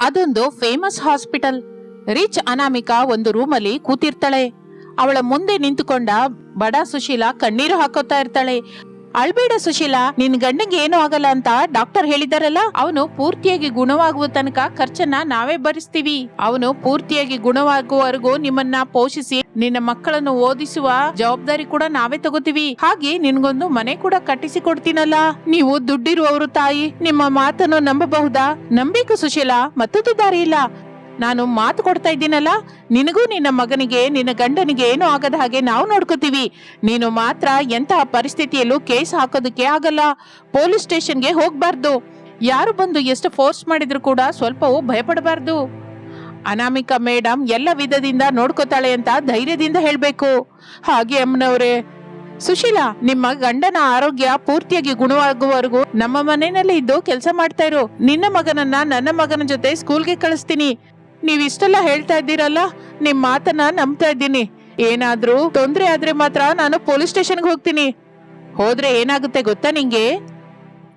ಅದೊಂದು famous hospital rich Anamika ಒಂದು ರೂಮಲ್ಲಿ ಕೂತಿರ್ತಾಳೆ. ಅವಳ ಮುಂದೆ ನಿಂತುಕೊಂಡ ಬಡ ಸುಶೀಲ ಕಣ್ಣೀರು ಹಾಕೋತಾ ಇರ್ತಾಳೆ. ಅಳ್ಬೇಡ ಸುಶೀಲಾ, ನಿನ್ ಗಂಡಂಗೆ ಏನೂ ಆಗಲ್ಲ ಅಂತ ಡಾಕ್ಟರ್ ಹೇಳಿದಾರಲ್ಲ? ಅವನು ಪೂರ್ತಿಯಾಗಿ ಗುಣವಾಗುವ ತನಕ ಖರ್ಚನ್ನ ನಾವೇ ಭರಿಸ್ತೀವಿ. ಅವನು ಪೂರ್ತಿಯಾಗಿ ಗುಣವಾಗುವವರೆಗೂ ನಿಮ್ಮನ್ನ ಪೋಷಿಸಿ, ನಿನ್ನ ಮಕ್ಕಳನ್ನು ಓದಿಸುವ ಜವಾಬ್ದಾರಿ ಕೂಡ ನಾವೇ ತಗೋತೀವಿ. ಹಾಗೆ ನಿನ್ಗೊಂದು ಮನೆ ಕೂಡ ಕಟ್ಟಿಸಿ ಕೊಡ್ತೀನಲ್ಲ? ನೀವು ದುಡ್ಡಿರುವವರು ತಾಯಿ, ನಿಮ್ಮ ಮಾತನ್ನು ನಂಬಬಹುದಾ? ನಂಬೇಕು ಸುಶೀಲಾ, ಮತ್ತೊಂದು ದಾರಿ ಇಲ್ಲ. ನಾನು ಮಾತು ಕೊಡ್ತಾ ಇದ್ದೀನಲ್ಲ, ನಿನಗೂ ನಿನ್ನ ಮಗನಿಗೆ, ನಿನ್ನ ಗಂಡನಿಗೆ ಏನೂ ಆಗದ ಹಾಗೆ ನಾವು ನೋಡ್ಕೋತೀವಿ. ನೀನು ಮಾತ್ರ ಎಂತಹ ಪರಿಸ್ಥಿತಿಯಲ್ಲೂ ಕೇಸ್ ಹಾಕೋದಕ್ಕೆ ಆಗಲ್ಲ. ಪೊಲೀಸ್ ಸ್ಟೇಷನ್ಗೆ ಹೋಗ್ಬಾರ್ದು. ಯಾರು ಬಂದು ಎಷ್ಟು ಫೋರ್ಸ್ ಮಾಡಿದ್ರು ಕೂಡ ಸ್ವಲ್ಪವೂ ಭಯಪಡಬಾರ್ದು. ಅನಾಮಿಕಾ ಮೇಡಮ್ ಎಲ್ಲ ವಿಧದಿಂದ ನೋಡ್ಕೋತಾಳೆ ಅಂತ ಧೈರ್ಯದಿಂದ ಹೇಳಬೇಕು. ಹಾಗೆ ಅಮ್ಮನವ್ರೆ. ಸುಶೀಲಾ, ನಿಮ್ಮ ಗಂಡನ ಆರೋಗ್ಯ ಪೂರ್ತಿಯಾಗಿ ಗುಣವಾಗುವವರೆಗೂ ನಮ್ಮ ಮನೆಯಲ್ಲಿ ಇದ್ದು ಕೆಲಸ ಮಾಡ್ತಾ ಇರು. ನಿನ್ನ ಮಗನನ್ನ ನನ್ನ ಮಗನ ಜೊತೆ ಸ್ಕೂಲ್ಗೆ ಕಳಿಸ್ತೀನಿ. ನೀವ್ ಇಷ್ಟೆಲ್ಲ ಹೇಳ್ತಾ ಇದ್ದೀರಲ್ಲ, ನಿಮ್ ಮಾತನ್ನ ನಂಬ್ತಾ ಇದ್ದೀನಿ. ಏನಾದ್ರೂ ತೊಂದ್ರೆ ಆದ್ರೆ ಮಾತ್ರ ನಾನು ಪೊಲೀಸ್ ಸ್ಟೇಷನ್ಗೆ ಹೋಗ್ತೀನಿ. ಹೋದ್ರೆ ಏನಾಗುತ್ತೆ ಗೊತ್ತಾ ನಿಂಗೆ?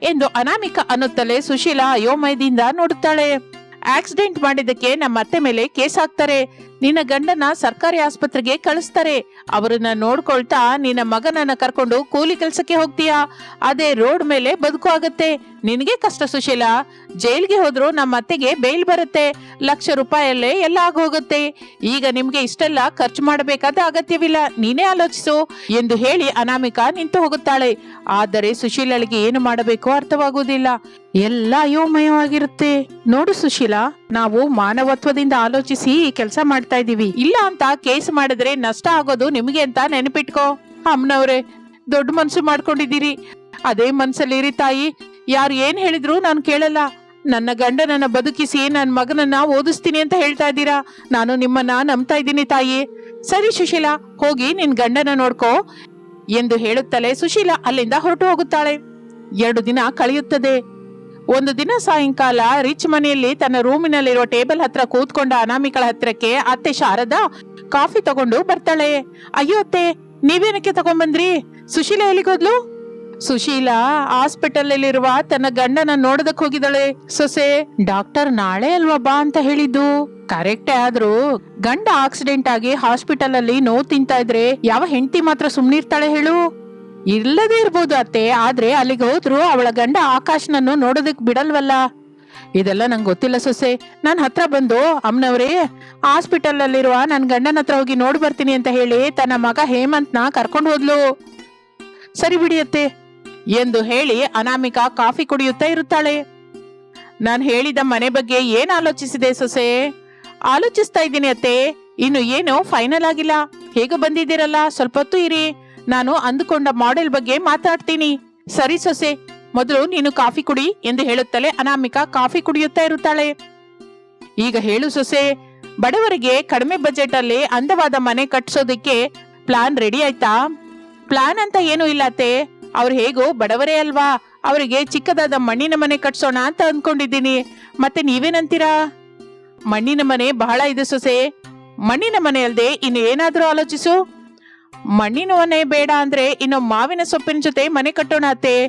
ಎಂದು ಅನಾಮಿಕ ಅನ್ನುತ್ತಲೇ ಸುಶೀಲಾ ಅಯೋಮಯದಿಂದ ನೋಡುತ್ತಾಳೆ. ಆಕ್ಸಿಡೆಂಟ್ ಮಾಡಿದ್ದಕ್ಕೆ ನಮ್ಮ ಅತ್ತೆ ಮೇಲೆ ಕೇಸ್ ಹಾಕ್ತಾರೆ. ನಿನ್ನ ಗಂಡನ ಸರ್ಕಾರಿ ಆಸ್ಪತ್ರೆಗೆ ಕಳಿಸ್ತಾರೆ. ಅವರನ್ನ ನೋಡ್ಕೊಳ್ತಾ ನಿನ್ನ ಮಗನನ್ನ ಕರ್ಕೊಂಡು ಕೂಲಿ ಕೆಲಸಕ್ಕೆ ಹೋಗ್ತೀಯಾ? ಅದೇ ರೋಡ್ ಮೇಲೆ ಬದುಕು ಆಗತ್ತೆ. ನಿನಗೆ ಕಷ್ಟ ಸುಶೀಲ? ಜೈಲ್ಗೆ ಹೋದ್ರು ನಮ್ಮ ಅತ್ತೆಗೆ ಬೇಲ್ ಬರುತ್ತೆ. ಲಕ್ಷ ರೂಪಾಯಲ್ಲೇ ಎಲ್ಲ ಆಗೋಗುತ್ತೆ. ಈಗ ನಿಮ್ಗೆ ಇಷ್ಟೆಲ್ಲ ಖರ್ಚು ಮಾಡಬೇಕಾದ ಅಗತ್ಯವಿಲ್ಲ. ನೀನೇ ಆಲೋಚಿಸು. ಎಂದು ಹೇಳಿ ಅನಾಮಿಕಾ ನಿಂತು ಹೋಗುತ್ತಾಳೆ. ಆದರೆ ಸುಶೀಲಳಿಗೆ ಏನು ಮಾಡಬೇಕು ಅರ್ಥವಾಗುವುದಿಲ್ಲ. ಎಲ್ಲ ಅಯೋಮಯವಾಗಿರುತ್ತೆ. ನೋಡು ಸುಶೀಲಾ, ನಾವು ಮಾನವತ್ವದಿಂದ ಆಲೋಚಿಸಿ ಈ ಕೆಲಸ ಮಾಡ್ತಾ ಇದೀವಿ ಇಲ್ಲ ಅಂತ ಕೇಸ್ ಮಾಡಿದ್ರೆ ನಷ್ಟ ಆಗೋದು ನಿಮಗೆ ಅಂತ ನೆನಪಿಟ್ಕೋ. ಅಮ್ಮನವ್ರೆ, ದೊಡ್ಡ ಮನ್ಸು ಮಾಡ್ಕೊಂಡಿದ್ದೀರಿ. ಅದೇ ಮನ್ಸಲ್ಲಿರಿ ತಾಯಿ. ಯಾರು ಏನ್ ಹೇಳಿದ್ರು ನಾನು ಕೇಳಲ್ಲ. ನನ್ನ ಗಂಡನನ್ನ ಬದುಕಿಸಿ ನನ್ನ ಮಗನನ್ನ ಓದಿಸ್ತೀನಿ ಅಂತ ಹೇಳ್ತಾ ಇದ್ದೀರಾ? ನಾನು ನಿಮ್ಮನ್ನ ನಂಬ್ತಾ ಇದ್ದೀನಿ ತಾಯಿ. ಸರಿ ಸುಶೀಲಾ, ಹೋಗಿ ನಿನ್ ಗಂಡನ ನೋಡ್ಕೋ ಎಂದು ಹೇಳುತ್ತಲೇ ಸುಶೀಲಾ ಅಲ್ಲಿಂದ ಹೊರಟು ಹೋಗುತ್ತಾಳೆ. ಎರಡು ದಿನ ಕಳೆಯುತ್ತದೆ. ಒಂದು ದಿನ ಸಾಯಂಕಾಲ ರಿಚ್ ಮನೆಯಲ್ಲಿ ತನ್ನ ರೂಮಿನಲ್ಲಿರುವ ಟೇಬಲ್ ಹತ್ರ ಕೂತ್ಕೊಂಡ ಅನಾಮಿಕಳ ಹತ್ರಕ್ಕೆ ಅತ್ತೆ ಶಾರದಾ ಕಾಫಿ ತಗೊಂಡು ಬರ್ತಾಳೆ. ಅಯ್ಯೋ ಅತ್ತೆ, ನೀವೇನಕ್ಕೆ ತಗೊಂಡ್ಬಂದ್ರಿ? ಸುಶೀಲಾ ಎಲ್ಲಿಗೋದ್ಲು? ಸುಶೀಲಾ ಹಾಸ್ಪಿಟಲ್ ಅಲ್ಲಿರುವ ತನ್ನ ಗಂಡನ ನೋಡದಕ್ ಹೋಗಿದ್ದಾಳೆ. ಸೊಸೆ, ಡಾಕ್ಟರ್ ನಾಳೆ ಅಲ್ವಾ ಬಾ ಅಂತ ಹೇಳಿದ್ದು. ಕರೆಕ್ಟೇ ಆದ್ರೂ ಗಂಡ ಆಕ್ಸಿಡೆಂಟ್ ಆಗಿ ಹಾಸ್ಪಿಟಲ್ ಅಲ್ಲಿ ನೋವು ತಿಂತಾ ಇದ್ರೆ ಯಾವ ಹೆಂಡತಿ ಮಾತ್ರ ಸುಮ್ನಿರ್ತಾಳೆ ಹೇಳು? ಇಲ್ಲದೆ ಇರ್ಬೋದು ಅತ್ತೆ, ಆದ್ರೆ ಅಲ್ಲಿಗೆ ಹೋದ್ರು ಅವಳ ಗಂಡ ಆಕಾಶ್ನನ್ನು ನೋಡೋದಕ್ ಬಿಡಲ್ವಲ್ಲ. ಇದೆಲ್ಲ ನಂಗೆ ಗೊತ್ತಿಲ್ಲ ಸೊಸೆ. ನಾನು ಹತ್ರ ಬಂದು ಅಮ್ಮನವರೇ ಹಾಸ್ಪಿಟಲ್ ಅಲ್ಲಿರುವ ನನ್ನ ಗಂಡನ ಹತ್ರ ಹೋಗಿ ನೋಡಿ ಬರ್ತೀನಿ ಅಂತ ಹೇಳಿ ತನ್ನ ಮಗ ಹೇಮಂತ್ನ ಕರ್ಕೊಂಡು ಹೋದ್ಲು. ಸರಿ ಬಿಡಿ ಅತ್ತೆ. ಎಂದು ಹೇಳಿ ಅನಾಮಿಕಾ ಕಾಫಿ ಕುಡಿಯುತ್ತಾ ಇರುತ್ತಾಳೆ. ನಾನು ಹೇಳಿದ ಮನೆ ಬಗ್ಗೆ ಏನ್ ಆಲೋಚಿಸಿದೆ ಸೊಸೆ? ಆಲೋಚಿಸ್ತಾ ಇದ್ದೀನಿ ಅತ್ತೆ. ಇನ್ನು ಏನು ಫೈನಲ್ ಆಗಿಲ್ಲ. ಹೇಗೆ ಬಂದಿದ್ದೀರಲ್ಲ? ಸ್ವಲ್ಪ ಹೊತ್ತು ಇರಿ. ನಾನು ಅಂದುಕೊಂಡ ಮಾಡೆಲ್ ಬಗ್ಗೆ ಮಾತಾಡ್ತೀನಿ. ಸರಿ ಸೊಸೆ. ಮೊದಲು ನೀನು ಕಾಫಿ ಕುಡಿ ಎಂದು ಹೇಳುತ್ತಲೇ ಅನಾಮಿಕಾ ಕಾಫಿ ಕುಡಿಯುತ್ತಾ ಇರುತ್ತಾಳೆ. ಈಗ ಹೇಳು ಸೊಸೆ. ಬಡವರಿಗೆ ಕಡಿಮೆ ಬಜೆಟ್ ಅಲ್ಲಿ ಅಂದವಾದ ಮನೆ ಕಟ್ಟಿಸೋದಕ್ಕೆ ಪ್ಲಾನ್ ರೆಡಿ ಆಯ್ತಾ? ಪ್ಲಾನ್ ಅಂತ ಏನೂ ಅತ್ತೆ. ಅವ್ರು ಹೇಗೋ ಬಡವರೇ ಅಲ್ವಾ? ಅವರಿಗೆ ಚಿಕ್ಕದಾದ ಮಣ್ಣಿನ ಮನೆ ಕಟ್ಸೋಣ ಅಂತ ಅಂದ್ಕೊಂಡಿದ್ದೀನಿ ಮತ್ತೆ ನೀವೇನಂತೀರಾ? ಮಣ್ಣಿನ ಮನೆ ಬಹಳ ಇದೆ ಸೊಸೆ. ಮಣ್ಣಿನ ಮನೆ ಅಲ್ಲದೆ ಇನ್ನು ಏನಾದರೂ ಆಲೋಚಿಸು. ಮಣ್ಣಿನ ಮನೆ ಬೇಡ ಅಂದ್ರೆ ಇನ್ನು ಮಾವಿನ ಸೊಪ್ಪಿನ ಜೊತೆ ಮನೆ ಕಟ್ಟೋಣ ಅತ್ತೆ.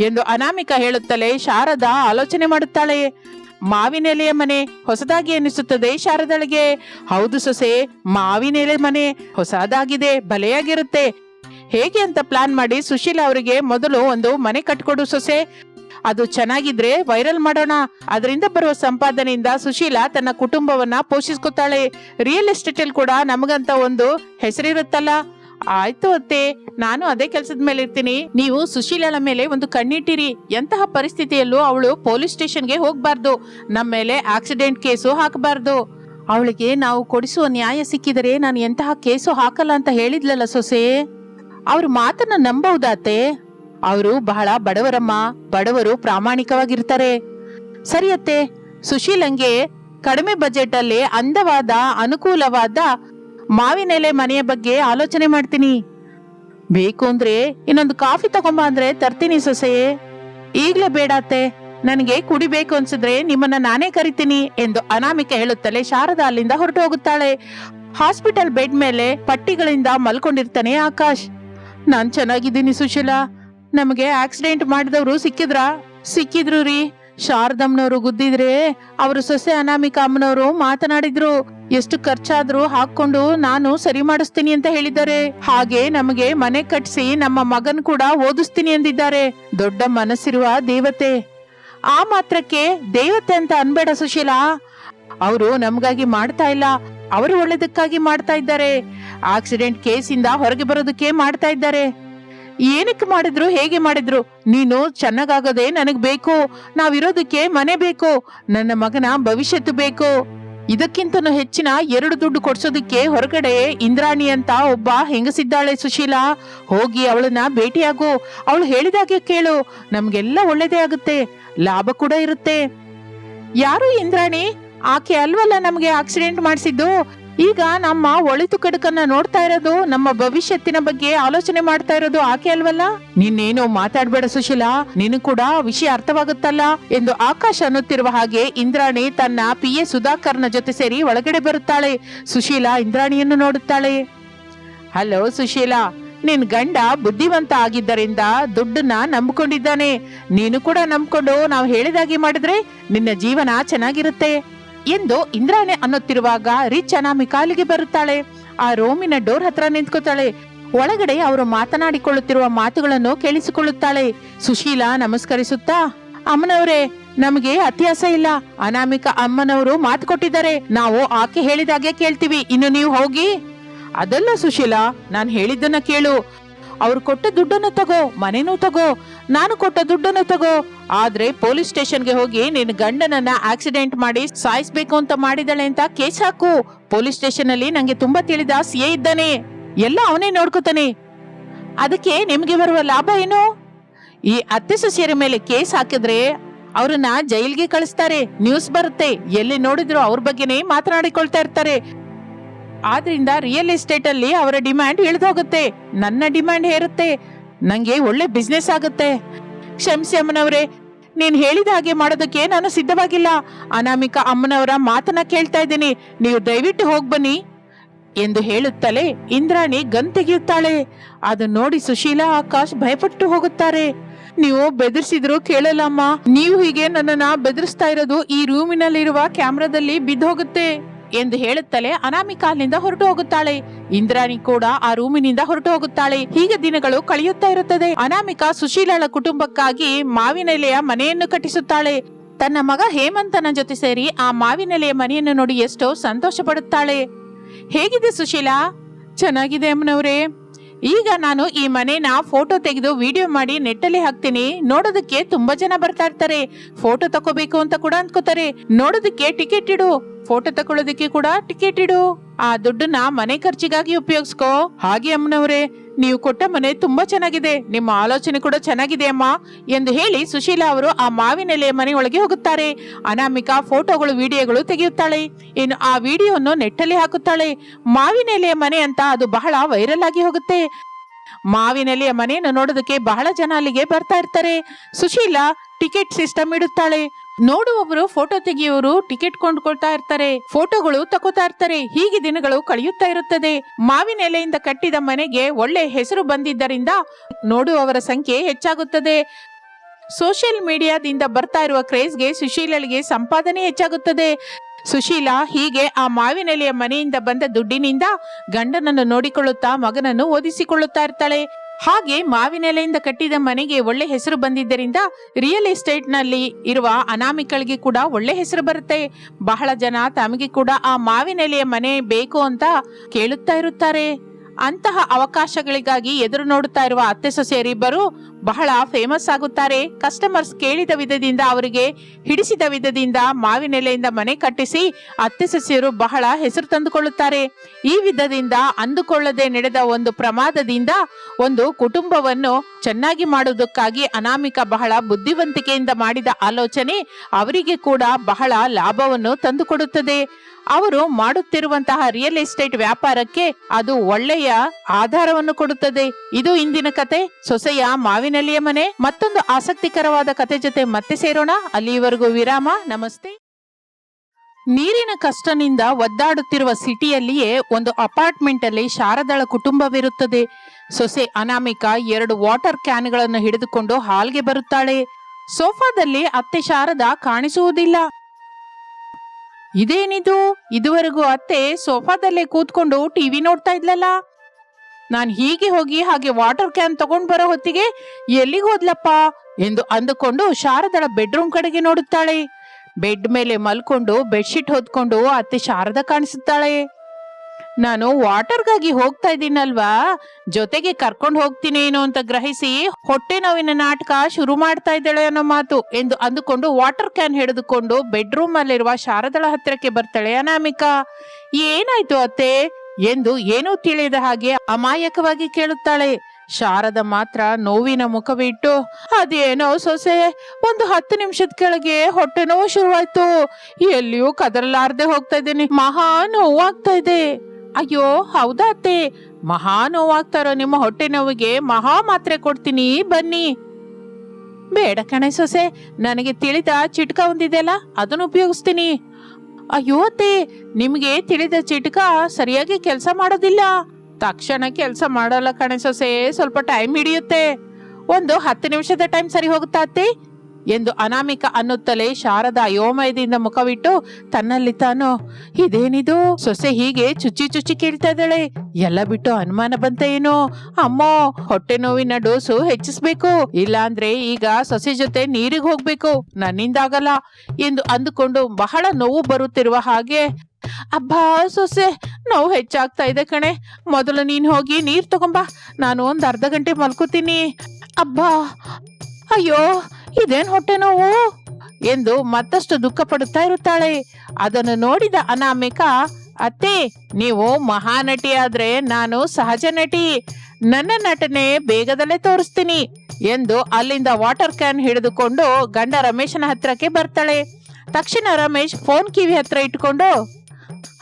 ಎಂದು ಅನಾಮಿಕ ಹೇಳುತ್ತಲೇ ಶಾರದಾ ಆಲೋಚನೆ ಮಾಡುತ್ತಾಳೆ. ಮಾವಿನೆಲೆಯ ಮನೆ ಹೊಸದಾಗಿ ಅನಿಸುತ್ತದೆ ಶಾರದಳಿಗೆ. ಹೌದು ಸೊಸೆ ಮಾವಿನೆಲೆ ಮನೆ ಹೊಸದಾಗಿದೆ, ಬಲೆಯಾಗಿರುತ್ತೆ. ಹೇಗೆ ಅಂತ ಪ್ಲಾನ್ ಮಾಡಿ ಸುಶೀಲ ಅವರಿಗೆ ಮೊದಲು ಒಂದು ಮನೆ ಕಟ್ಕೊಡು ಸೊಸೆ. ಅದು ಚೆನ್ನಾಗಿದ್ರೆ ವೈರಲ್ ಮಾಡೋಣ. ಅದರಿಂದ ಬರುವ ಸಂಪಾದನೆಯಿಂದ ಸುಶೀಲ ತನ್ನ ಕುಟುಂಬವನ್ನ ಪೋಷಿಸ್ಕೊತಾಳೆ. ರಿಯಲ್ ಎಸ್ಟೇಟ್ ಅಲ್ಲಿ ಕೂಡ ನಮಗಂತ ಒಂದು ಹೆಸರಿರುತ್ತಲ್ಲ. ಆಯ್ತು ಅತ್ತೆ, ನಾನು ಅದೇ ಕೆಲಸದ ಮೇಲೆ ಇರ್ತೀನಿ. ನೀವು ಸುಶೀಲಳ ಮೇಲೆ ಒಂದು ಕಣ್ಣಿಟ್ಟಿರಿ. ಎಂತಹ ಪರಿಸ್ಥಿತಿಯಲ್ಲೂ ಅವಳು ಪೊಲೀಸ್ ಸ್ಟೇಷನ್ಗೆ ಹೋಗ್ಬಾರ್ದು. ನಮ್ಮ ಮೇಲೆ ಆಕ್ಸಿಡೆಂಟ್ ಕೇಸು ಹಾಕಬಾರ್ದು. ಅವಳಿಗೆ ನಾವು ಕೊಡಿಸುವ ನ್ಯಾಯ ಸಿಕ್ಕಿದರೆ ನಾನು ಎಂತಹ ಕೇಸು ಹಾಕಲ್ಲ ಅಂತ ಹೇಳಿದ್ಲಲ್ಲ ಸೊಸೆ? ಅವ್ರ ಮಾತನ್ನ ನಂಬಹುದಾತೆ ಅವರು ಬಹಳ ಬಡವರಮ್ಮ, ಬಡವರು ಪ್ರಾಮಾಣಿಕವಾಗಿರ್ತಾರೆ. ಸರಿಯತ್ತೆ ಸುಶೀಲಂಗೆ ಕಡಿಮೆ ಬಜೆಟ್ ಅಲ್ಲಿ ಅಂದವಾದ, ಅನುಕೂಲವಾದ ಮಾವಿನೆಲೆ ಮನೆಯ ಬಗ್ಗೆ ಆಲೋಚನೆ ಮಾಡ್ತೀನಿ. ಬೇಕು ಅಂದ್ರೆ ಇನ್ನೊಂದು ಕಾಫಿ ತಗೊಂಬ ಅಂದ್ರೆ ತರ್ತೀನಿ ಸೊಸೆಯೇ ಈಗ್ಲೇ ಬೇಡತ್ತೆ ನನಗೆ ಕುಡಿಬೇಕು ಅನ್ಸಿದ್ರೆ ನಿಮ್ಮನ್ನ ನಾನೇ ಕರಿತೀನಿ ಎಂದು ಅನಾಮಿಕ ಹೇಳುತ್ತಲೇ ಶಾರದಾ ಅಲ್ಲಿಂದ ಹೊರಟು ಹೋಗುತ್ತಾಳೆ. ಹಾಸ್ಪಿಟಲ್ ಬೆಡ್ ಮೇಲೆ ಪಟ್ಟಿಗಳಿಂದ ಮಲ್ಕೊಂಡಿರ್ತಾನೆ ಆಕಾಶ್. ನಾನ್ ಚೆನ್ನಾಗಿದ್ದೀನಿ ಸುಶೀಲಾ. ನಮಗೆ ಆಕ್ಸಿಡೆಂಟ್ ಮಾಡಿದವರು ಸಿಕ್ಕಿದ್ರಾ? ಸಿಕ್ಕಿದ್ರು ರೀ. ಶಾರದಮ್ಮನವರು ಗುದ್ದಿದ್ರೆ ಅವರು ಸೊಸೆ ಅನಾಮಿಕಾ ಅಮ್ಮನವರು ಮಾತನಾಡಿದ್ರು. ಎಷ್ಟು ಖರ್ಚಾದ್ರೂ ಹಾಕೊಂಡು ನಾನು ಸರಿ ಮಾಡಿಸ್ತೀನಿ ಅಂತ ಹೇಳಿದ್ದಾರೆ. ಹಾಗೆ ನಮಗೆ ಮನೆ ಕಟ್ಸಿ ನಮ್ಮ ಮಗನ್ ಕೂಡ ಓದಿಸ್ತೀನಿ ಎಂದಿದ್ದಾರೆ. ದೊಡ್ಡ ಮನಸ್ಸಿರುವ ದೇವತೆ. ಆ ಮಾತ್ರಕ್ಕೆ ದೇವತೆ ಅಂತ ಅನ್ಬೇಡ ಸುಶೀಲಾ. ಅವರು ನಮಗಾಗಿ ಮಾಡ್ತಾ ಇಲ್ಲ. ಅವರು ಒಳ್ಳೇದಕ್ಕಾಗಿ ಮಾಡ್ತಾ ಇದ್ದಾರೆ. ಆಕ್ಸಿಡೆಂಟ್ ಕೇಸಿಂದ ಹೊರಗೆ ಬರೋದಕ್ಕೆ ಮಾಡ್ತಾ ಇದ್ದಾರೆ. ಏನಕ್ಕೆ ಮಾಡಿದ್ರು, ಹೇಗೆ ಮಾಡಿದ್ರು? ನೀನು ಚೆನ್ನಾಗಾಗೋದೇ ನನಗ್ ಬೇಕು. ನಾವಿರೋದಕ್ಕೆ ಮನೆ ಬೇಕು. ನನ್ನ ಮಗನ ಭವಿಷ್ಯತ್ತು ಬೇಕು. ಇದಕ್ಕಿಂತನೂ ಹೆಚ್ಚಿನ ಎರಡು ದುಡ್ಡು ಕೊಡ್ಸೋದಕ್ಕೆ ಹೊರಗಡೆ ಇಂದ್ರಾಣಿ ಅಂತ ಒಬ್ಬ ಹೆಂಗಸಿದ್ದಾಳೆ ಸುಶೀಲಾ. ಹೋಗಿ ಅವಳನ್ನ ಭೇಟಿಯಾಗು. ಅವಳು ಹೇಳಿದಾಗೆ ಕೇಳು. ನಮ್ಗೆಲ್ಲ ಒಳ್ಳೇದೇ ಆಗುತ್ತೆ. ಲಾಭ ಕೂಡ ಇರುತ್ತೆ. ಯಾರು ಇಂದ್ರಾಣಿ? ಆಕೆ ಅಲ್ವಲ್ಲ ನಮಗೆ ಆಕ್ಸಿಡೆಂಟ್ ಮಾಡಿಸಿದ್ದು? ಈಗ ನಮ್ಮ ಒಳಿತು ಕಡಕನ್ನ ನೋಡ್ತಾ ಇರೋದು, ನಮ್ಮ ಭವಿಷ್ಯತ್ತಿನ ಬಗ್ಗೆ ಆಲೋಚನೆ ಮಾಡ್ತಾ ಇರೋದು ಆಕೆ ಅಲ್ವಲ್ಲ? ನಿನ್ನೇನು ಮಾತಾಡ್ಬೇಡ ಸುಶೀಲಾ ನಿನ್ ಕೂಡ ವಿಷಯ ಅರ್ಥವಾಗುತ್ತಲ್ಲ ಎಂದು ಆಕಾಶ ಅನ್ನುತ್ತಿರುವ ಹಾಗೆ ಇಂದ್ರಾಣಿ ತನ್ನ ಪಿ ಎ ಸುಧಾಕರ್ನ ಜೊತೆ ಸೇರಿ ಒಳಗಡೆ ಬರುತ್ತಾಳೆ. ಸುಶೀಲಾ ಇಂದ್ರಾಣಿಯನ್ನು ನೋಡುತ್ತಾಳೆ. ಹಲೋ ಸುಶೀಲಾ, ನಿನ್ ಗಂಡ ಬುದ್ಧಿವಂತ ಆಗಿದ್ದರಿಂದ ದುಡ್ಡನ್ನ ನಂಬ್ಕೊಂಡಿದ್ದಾನೆ. ನೀನು ಕೂಡ ನಂಬ್ಕೊಂಡು ನಾವು ಹೇಳಿದಾಗೆ ಮಾಡಿದ್ರೆ ನಿನ್ನ ಜೀವನ ಚೆನ್ನಾಗಿರುತ್ತೆ. ಎಂದು ಇಂದ್ರಾಣಿ ಅನ್ನುತ್ತಿರುವಾಗ ರಿಚ್ ಅನಾಮಿ ಅಲ್ಲಿಗೆ ಬರುತ್ತಾಳೆ. ಆ ರೋಮಿನ ಡೋರ್ ಹತ್ರ ನಿಂತ್ಕೋತಾಳೆ. ಒಳಗಡೆ ಅವರು ಮಾತನಾಡಿಕೊಳ್ಳುತ್ತಿರುವ ಮಾತುಗಳನ್ನು ಕೇಳಿಸಿಕೊಳ್ಳುತ್ತಾಳೆ. ಸುಶೀಲಾ ನಮಸ್ಕರಿಸುತ್ತಾ, ಅಮ್ಮನವರೇ, ನಮಗೆ ಅತ್ಯಾಸ ಇಲ್ಲ. ಅನಾಮಿಕ ಅಮ್ಮನವರು ಮಾತು ಕೊಟ್ಟಿದ್ದಾರೆ. ನಾವು ಆಕೆ ಹೇಳಿದಾಗೆ ಕೇಳ್ತೀವಿ. ಇನ್ನು ನೀವು ಹೋಗಿ. ಅದಲ್ಲ ಸುಶೀಲಾ, ನಾನು ಹೇಳಿದ್ದನ್ನ ಕೇಳು. ಅವ್ರು ಕೊಟ್ಟ ದುಡ್ಡನ್ನು ತಗೋ, ಮನೆನೂ ತಗೋ, ನಾನು ಕೊಟ್ಟ ದುಡ್ಡನ್ನು ತಗೋ. ಆದ್ರೆ ಪೊಲೀಸ್ ಸ್ಟೇಷನ್ಗೆ ಹೋಗಿ ನಿನ್ನ ಗಂಡನನ್ನ ಆಕ್ಸಿಡೆಂಟ್ ಮಾಡಿ ಸಾಯಿಸ್ಬೇಕು ಅಂತ ಮಾಡಿದಳೆ ಅಂತ ಕೇಸ್ ಹಾಕು. ಪೊಲೀಸ್ ಸ್ಟೇಷನ್ ಅಲ್ಲಿ ನಂಗೆ ತುಂಬಾ ತಿಳಿದ ಸಿಎ ಇದ್ದಾನೆ. ಎಲ್ಲ ಅವನೇ ನೋಡ್ಕೋತಾನೆ. ಅದಕ್ಕೆ ನಿಮ್ಗೆ ಬರುವ ಲಾಭ ಏನು? ಈ ಅತ್ತೆ ಸೊಸೆಯರ ಮೇಲೆ ಕೇಸ್ ಹಾಕಿದ್ರೆ ಅವ್ರನ್ನ ಜೈಲ್ಗೆ ಕಳಿಸ್ತಾರೆ. ನ್ಯೂಸ್ ಬರುತ್ತೆ. ಎಲ್ಲಿ ನೋಡಿದ್ರು ಅವ್ರ ಬಗ್ಗೆನೇ ಮಾತನಾಡಿಕೊಳ್ತಾ ಇರ್ತಾರೆ. ಆದ್ರಿಂದ ರಿಯಲ್ ಎಸ್ಟೇಟ್ ಅಲ್ಲಿ ಅವರ ಡಿಮ್ಯಾಂಡ್ ಇಳಿದೋಗುತ್ತೆ. ನನ್ನ ಡಿಮ್ಯಾಂಡ್ ಹೇರುತ್ತೆ ನಂಗೆ ಒಳ್ಳೆ ಬಿಸ್ನೆಸ್ ಆಗುತ್ತೆ. ಕ್ಷಮಿಸಿ ಅಮ್ಮನವ್ರೆ ನೀನ್ ಹೇಳಿದ ಹಾಗೆ ಮಾಡೋದಕ್ಕೆ ನಾನು ಸಿದ್ಧವಾಗಿಲ್ಲ. ಅನಾಮಿಕಾ ಅಮ್ಮನವರ ಮಾತನ್ನ ಕೇಳ್ತಾ ಇದ್ದೀನಿ. ನೀವು ದಯವಿಟ್ಟು ಹೋಗ್ ಬನ್ನಿ ಎಂದು ಹೇಳುತ್ತಲೇ ಇಂದ್ರಾಣಿ ಗನ್ ತೆಗೆಯುತ್ತಾಳೆ. ಅದು ನೋಡಿ ಸುಶೀಲಾ ಆಕಾಶ್ ಭಯಪಟ್ಟು ಹೋಗುತ್ತಾರೆ. ನೀವು ಬೆದರಿಸಿದ್ರು ಕೇಳಲ್ಲಮ್ಮ ನೀವು ಹೀಗೆ ನನ್ನನ್ನ ಬೆದರಿಸ್ತಾ ಇರೋದು ಈ ರೂಮಿನಲ್ಲಿರುವ ಕ್ಯಾಮ್ರಾದಲ್ಲಿ ಬಿದ್ದೋಗುತ್ತೆ ಎಂದು ಹೇಳುತ್ತಲೇ ಅನಾಮಿಕಾಲ್ನಿಂದ ಹೊರಟು ಹೋಗುತ್ತಾಳೆ ಇಂದ್ರಾಣಿ ಕೂಡ ಆ ರೂಮಿನಿಂದ ಹೊರಟು ಹೋಗುತ್ತಾಳೆ ಹೀಗೆ ದಿನಗಳು ಕಳೆಯುತ್ತಾ ಇರುತ್ತದೆ. ಅನಾಮಿಕಾ ಸುಶೀಲಳ ಕುಟುಂಬಕ್ಕಾಗಿ ಮಾವಿನೆಲೆಯ ಮನೆಯನ್ನು ಕಟ್ಟಿಸುತ್ತಾಳೆ. ತನ್ನ ಮಗ ಹೇಮಂತನ ಜೊತೆ ಸೇರಿ ಆ ಮಾವಿನೆಲೆಯ ಮನೆಯನ್ನು ನೋಡಿ ಎಷ್ಟೋ ಸಂತೋಷ ಪಡುತ್ತಾಳೆ ಹೇಗಿದೆ ಸುಶೀಲಾ? ಚೆನ್ನಾಗಿದೆ ಅಮ್ಮನವ್ರೆ. ಈಗ ನಾನು ಈ ಮನೇನ ಫೋಟೋ ತೆಗೆದು ವಿಡಿಯೋ ಮಾಡಿ ನೆಟ್ಟಲ್ಲಿ ಹಾಕ್ತೀನಿ. ನೋಡೋದಕ್ಕೆ ತುಂಬಾ ಜನ ಬರ್ತಾ ಇರ್ತಾರೆ. ಫೋಟೋ ತಗೋಬೇಕು ಅಂತ ಕೂಡ ಅನ್ಕೋತಾರೆ ನೋಡೋದಕ್ಕೆ ಟಿಕೆಟ್ ಇಡು. ಫೋಟೋ ತಕೊಳ್ಳೋದಕ್ಕೆ ಕೂಡ ಟಿಕೆಟ್ ಇಡು. ಆ ದುಡ್ಡನ್ನ ಮನೆ ಖರ್ಚಿಗಾಗಿ ಉಪಯೋಗಿಸ್ಕೋ. ಹಾಗೆ ಅಮ್ಮನವರೇ, ನೀವು ಕೊಟ್ಟ ಮನೆ ತುಂಬಾ ಚೆನ್ನಾಗಿದೆ. ನಿಮ್ಮ ಆಲೋಚನೆ ಕೂಡ ಚೆನ್ನಾಗಿದೆ ಅಮ್ಮ ಎಂದು ಹೇಳಿ ಸುಶೀಲಾ ಅವರು ಆ ಮಾವಿನೆಲೆಯ ಮನೆ ಒಳಗೆ ಹೋಗುತ್ತಾರೆ. ಅನಾಮಿಕಾ ಫೋಟೋಗಳು, ವಿಡಿಯೋಗಳು ತೆಗೆಯುತ್ತಾಳೆ. ಇನ್ನು ಆ ವಿಡಿಯೋವನ್ನು ನೆಟ್ಟಲ್ಲಿ ಹಾಕುತ್ತಾಳೆ. ಮಾವಿನೆಲೆಯ ಮನೆ ಅಂತ ಅದು ಬಹಳ ವೈರಲ್ ಆಗಿ ಹೋಗುತ್ತೆ. ಮಾವಿನೆಲೆಯ ಮನೆಯನ್ನು ನೋಡೋದಕ್ಕೆ ಬಹಳ ಜನ ಅಲ್ಲಿಗೆ ಬರ್ತಾ ಇರ್ತಾರೆ. ಸುಶೀಲಾ ಟಿಕೆಟ್ ಸಿಸ್ಟಮ್ ಇಡುತ್ತಾಳೆ. ನೋಡುವವರು ಫೋಟೋ ತೆಗೆಯುವರು ಟಿಕೆಟ್ ಕೊಂಡ್ಕೊಳ್ತಾ ಇರ್ತಾರೆ. ಫೋಟೋಗಳು ತಕೋತಾ ಇರ್ತಾರೆ. ಹೀಗೆ ದಿನಗಳು ಕಳೆಯುತ್ತಾ ಇರುತ್ತದೆ. ಮಾವಿನ ಎಲೆಯಿಂದ ಕಟ್ಟಿದ ಮನೆಗೆ ಒಳ್ಳೆ ಹೆಸರು ಬಂದಿದ್ದರಿಂದ ನೋಡುವವರ ಸಂಖ್ಯೆ ಹೆಚ್ಚಾಗುತ್ತದೆ. ಸೋಷಿಯಲ್ ಮೀಡಿಯಾದಿಂದ ಬರ್ತಾ ಇರುವ ಕ್ರೇಜ್ಗೆ ಸುಶೀಲಳಿಗೆ ಸಂಪಾದನೆ ಹೆಚ್ಚಾಗುತ್ತದೆ. ಸುಶೀಲಾ ಹೀಗೆ ಆ ಮಾವಿನೆಲೆಯ ಮನೆಯಿಂದ ಬಂದ ದುಡ್ಡಿನಿಂದ ಗಂಡನನ್ನು ನೋಡಿಕೊಳ್ಳುತ್ತಾ ಮಗನನ್ನು ಓದಿಸಿಕೊಳ್ಳುತ್ತಾ ಇರ್ತಾಳೆ. ಹಾಗೆ ಮಾವಿನೆಲೆಯಿಂದ ಕಟ್ಟಿದ ಮನೆಗೆ ಒಳ್ಳೆ ಹೆಸರು ಬಂದಿದ್ದರಿಂದ ರಿಯಲ್ ಎಸ್ಟೇಟ್ನಲ್ಲಿ ಇರುವ ಅನಾಮಿಕಳಿಗೆ ಕೂಡ ಒಳ್ಳೆ ಹೆಸರು ಬರುತ್ತೆ. ಬಹಳ ಜನ ತಮಗೆ ಕೂಡ ಆ ಮಾವಿನೆಲೆಯ ಮನೆ ಬೇಕು ಅಂತ ಕೇಳುತ್ತಾ ಇರುತ್ತಾರೆ. ಅಂತಹ ಅವಕಾಶಗಳಿಗಾಗಿ ಎದುರು ನೋಡುತ್ತಾ ಇರುವ ಅತ್ತೆ ಸೊಸೆಯರಿಬ್ಬರು ಬಹಳ ಫೇಮಸ್ ಆಗುತ್ತಾರೆ. ಕಸ್ಟಮರ್ಸ್ ಕೇಳಿದ ವಿಧದಿಂದ ಅವರಿಗೆ ಹಿಡಿಸಿದ ವಿಧದಿಂದ ಮಾವಿನೆಲೆಯಿಂದ ಮನೆ ಕಟ್ಟಿಸಿ ಅತ್ತೆ ಸೊಸೆಯರು ಬಹಳ ಹೆಸರು ತಂದುಕೊಳ್ಳುತ್ತಾರೆ. ಈ ವಿಧದಿಂದ ಅಂದುಕೊಳ್ಳದೆ ನಡೆದ ಒಂದು ಪ್ರಮಾದದಿಂದ ಒಂದು ಕುಟುಂಬವನ್ನು ಚೆನ್ನಾಗಿ ಮಾಡುವುದಕ್ಕಾಗಿ ಅನಾಮಿಕ ಬಹಳ ಬುದ್ಧಿವಂತಿಕೆಯಿಂದ ಮಾಡಿದ ಆಲೋಚನೆ ಅವರಿಗೆ ಕೂಡ ಬಹಳ ಲಾಭವನ್ನು ತಂದುಕೊಡುತ್ತದೆ. ಅವರು ಮಾಡುತ್ತಿರುವಂತಹ ರಿಯಲ್ ಎಸ್ಟೇಟ್ ವ್ಯಾಪಾರಕ್ಕೆ ಅದು ಒಳ್ಳೆಯ ಆಧಾರವನ್ನು ಕೊಡುತ್ತದೆ. ಇದು ಇಂದಿನ ಕತೆ. ಸೊಸೆಯ ಮಾವಿನಲ್ಲಿಯ ಮನೆ. ಮತ್ತೊಂದು ಆಸಕ್ತಿಕರವಾದ ಕತೆ ಜೊತೆ ಮತ್ತೆ ಸೇರೋಣ. ಅಲ್ಲಿವರೆಗೂ ವಿರಾಮ. ನಮಸ್ತೆ. ನೀರಿನ ಕಷ್ಟನಿಂದ ಒದ್ದಾಡುತ್ತಿರುವ ಸಿಟಿಯಲ್ಲಿಯೇ ಒಂದು ಅಪಾರ್ಟ್ಮೆಂಟ್ ಅಲ್ಲಿ ಶಾರದಳ ಕುಟುಂಬವಿರುತ್ತದೆ. ಸೊಸೆ ಅನಾಮಿಕಾ ಎರಡು ವಾಟರ್ ಕ್ಯಾನ್ಗಳನ್ನು ಹಿಡಿದುಕೊಂಡು ಹಾಲ್ಗೆ ಬರುತ್ತಾಳೆ. ಸೋಫಾದಲ್ಲಿ ಅತ್ತೆ ಶಾರದಾ ಕಾಣಿಸುವುದಿಲ್ಲ. ಇದೇನಿದು? ಇದುವರೆಗೂ ಅತ್ತೆ ಸೋಫಾದಲ್ಲೇ ಕೂತ್ಕೊಂಡು ಟಿವಿ ನೋಡ್ತಾ ಇದ್ಲಲ್ಲ? ನಾನು ಹೀಗೆ ಹೋಗಿ ಹಾಗೆ ವಾಟರ್ ಕ್ಯಾನ್ ತಗೊಂಡ್ ಬರೋ ಹೊತ್ತಿಗೆ ಎಲ್ಲಿಗೆ ಹೋದ್ಲಪ್ಪ? ಎಂದು ಅಂದುಕೊಂಡು ಶಾರದಳ ಬೆಡ್ರೂಮ್ ಕಡೆಗೆ ನೋಡುತ್ತಾಳೆ. ಬೆಡ್ ಮೇಲೆ ಮಲ್ಕೊಂಡು ಬೆಡ್ಶೀಟ್ ಹೊದ್ಕೊಂಡು ಅತ್ತೆ ಶಾರದ ಕಾಣಿಸುತ್ತಾಳೆ. ನಾನು ವಾಟರ್ಗಾಗಿ ಹೋಗ್ತಾ ಇದ್ದೀನಲ್ವಾ? ಜೊತೆಗೆ ಕರ್ಕೊಂಡು ಹೋಗ್ತೀನೇನೋ ಅಂತ ಗ್ರಹಿಸಿ ಹೊಟ್ಟೆ ನೋವಿನ ನಾಟಕ ಶುರು ಮಾಡ್ತಾ ಇದ್ದಾಳೆ ಅನ್ನೋ ಮಾತು ಎಂದು ಅಂದುಕೊಂಡು ವಾಟರ್ ಕ್ಯಾನ್ ಹಿಡಿದುಕೊಂಡು ಬೆಡ್ರೂಮ್ ಅಲ್ಲಿರುವ ಶಾರದಳ ಹತ್ತಿರಕ್ಕೆ ಬರ್ತಾಳೆ ಅನಾಮಿಕಾ. ಏನಾಯ್ತು ಅತ್ತೆ? ಎಂದು ಏನೂ ತಿಳಿಯದ ಹಾಗೆ ಅಮಾಯಕವಾಗಿ ಕೇಳುತ್ತಾಳೆ. ಶಾರದ ಮಾತ್ರ ನೋವಿನ ಮುಖವಿಟ್ಟು ಅದೇನೋ ಸೊಸೆ, ಒಂದು ಹತ್ತು ನಿಮಿಷದ ಕೆಳಗೆ ಹೊಟ್ಟೆ ನೋವು ಶುರುವಾಯ್ತು. ಎಲ್ಲಿಯೂ ಕದರಲಾರ್ದೆ ಹೋಗ್ತಾ ಇದ್ದೀನಿ. ಮಹಾ ನೋವಾಗ್ತಾ ಇದೆ. ಅಯ್ಯೋ, ಹೌದಾ ಅತ್ತೆ? ಮಹಾ ನೋವಾಗ್ತಾರೋ ನಿಮ್ಮ ಹೊಟ್ಟೆ ನೋವಿಗೆ ಮಹಾ ಮಾತ್ರೆ ಕೊಡ್ತೀನಿ, ಬನ್ನಿ. ಬೇಡ ಕಣೆ ಸೊಸೆ, ನನಗೆ ತಿಳಿದ ಚಿಟ್ಕ ಒಂದಿದೆಯಲ್ಲ, ಅದನ್ನು ಉಪಯೋಗಿಸ್ತೀನಿ. ಅಯ್ಯೋ ಅತ್ತೆ, ನಿಮಗೆ ತಿಳಿದ ಚಿಟ್ಕ ಸರಿಯಾಗಿ ಕೆಲಸ ಮಾಡೋದಿಲ್ಲ. ತಕ್ಷಣ ಕೆಲಸ ಮಾಡಲ್ಲ ಕಣೆ ಸೊಸೆ, ಸ್ವಲ್ಪ ಟೈಮ್ ಹಿಡಿಯುತ್ತೆ. ಒಂದು ಹತ್ತು ನಿಮಿಷದ ಟೈಮ್ ಸರಿ ಹೋಗುತ್ತಾ ಅತ್ತೆ? ಎಂದು ಅನಾಮಿಕ ಅನ್ನುತ್ತಲೇ ಶಾರದ ಅಯೋಮಯದಿಂದ ಮುಖವಿಟ್ಟು ತನ್ನಲ್ಲಿ ತಾನು, ಇದೇನಿದು? ಸೊಸೆ ಹೀಗೆ ಚುಚ್ಚಿ ಚುಚ್ಚಿ ಕೇಳ್ತಾ ಇದ್ದಾಳೆ. ಎಲ್ಲ ಬಿಟ್ಟು ಅನುಮಾನ ಬಂತ ಏನೋ? ಅಮ್ಮೋ, ಹೊಟ್ಟೆ ನೋವಿನ ಡೋಸು ಹೆಚ್ಚಿಸ್ಬೇಕು. ಇಲ್ಲಾಂದ್ರೆ ಈಗ ಸೊಸೆ ಜೊತೆ ನೀರಿಗೆ ಹೋಗ್ಬೇಕು. ನನ್ನಿಂದಾಗಲ್ಲ ಎಂದು ಅಂದುಕೊಂಡು ಬಹಳ ನೋವು ಬರುತ್ತಿರುವ ಹಾಗೆ, ಅಬ್ಬಾ, ಸೊಸೆ, ನೋವು ಹೆಚ್ಚಾಗ್ತಾ ಇದೆ ಕಣೆ. ಮೊದಲು ನೀನ್ ಹೋಗಿ ನೀರ್ ತಗೊಂಬಾ. ನಾನು ಒಂದ್ ಅರ್ಧ ಗಂಟೆ ಮಲ್ಕೋತೀನಿ. ಅಬ್ಬಾ, ಅಯ್ಯೋ ಇದೇನ್ ಹೊಟ್ಟೆ ನೋವು? ಎಂದು ಮತ್ತಷ್ಟು ದುಃಖ ಪಡುತ್ತಾ ಇರುತ್ತಾಳೆ. ಅದನ್ನು ನೋಡಿದ ಅನಾಮಿಕ, ಅತ್ತೆ, ನೀವು ಮಹಾನಟಿ ಆದ್ರೆ ನಾನು ಸಹಜ ನಟಿ. ನನ್ನ ನಟನೆ ಬೇಗದಲ್ಲೇ ತೋರಿಸ್ತೀನಿ ಎಂದು ಅಲ್ಲಿಂದ ವಾಟರ್ ಕ್ಯಾನ್ ಹಿಡಿದುಕೊಂಡು ಗಂಡ ರಮೇಶನ ಹತ್ರಕ್ಕೆ ಬರ್ತಾಳೆ. ತಕ್ಷಣ ರಮೇಶ್ ಫೋನ್ ಕಿವಿ ಹತ್ರ ಇಟ್ಕೊಂಡು,